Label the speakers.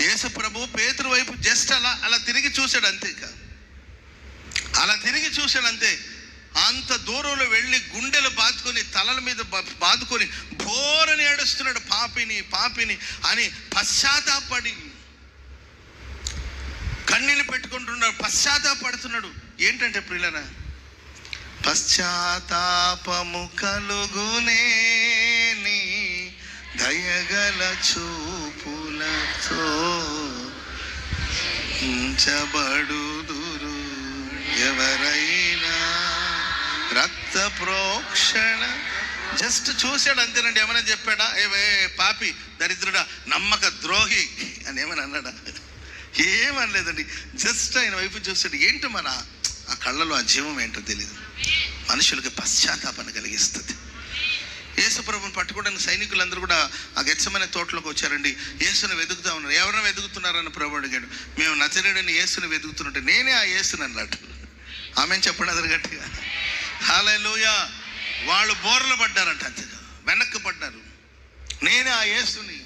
Speaker 1: యేసు ప్రభు పేతురు వైపు జస్ట్ అలా అలా తిరిగి చూశాడు అంతే ఇక. అలా తిరిగి చూశాడు అంతే. అంత దూరంలో వెళ్ళి గుండెలు బాదుకొని తలల మీద బాదుకొని బోరని ఏడుస్తున్నాడు. పాపిని పాపిని అని పశ్చాత్తాపడి కన్నీళ్ళు పెట్టుకుంటున్నాడు పశ్చాత్తాపడుతున్నాడు. ఏంటంటే ప్రియులనా పశ్చాత్తాపము కలుగునే నీ దయగల చూపులకు రక్షించబడుదురు ఎవరైనా రక్త ప్రోక్షణ. జస్ట్ చూశాడు అంతేనండి ఏమైనా చెప్పాడా? ఏవే పాపి దరిద్రుడా నమ్మక ద్రోహి అని ఏమని అన్నాడా? ఏమనలేదండి జస్ట్ ఆయన వైపు చూశాడు. ఏంటో మన ఆ కళ్ళలో ఆ జీవం ఏంటో తెలియదు మనుషులకి పశ్చాత్తాపాన్ని కలిగిస్తుంది. యేసుప్రభుని పట్టుకోవడానికి సైనికులందరూ కూడా ఆ గచ్చమైన తోటలోకి వచ్చారండి. యేసుని వెతుకుతా ఉన్నారు. ఎవరిని వెతుకుతున్నారని ప్రభు అడిగాడు. మేము నచరేడని యేసుని వెతుకుతున్నట్టు నేనే ఆ యేసుని అన్నట్టు ఆమె చెప్పండి అతను గట్టిగా. హాలూయ వాళ్ళు బోర్లు పడ్డారంట అంతేగా వెనక్కి పడ్డారు. నేనే ఆ యేసుని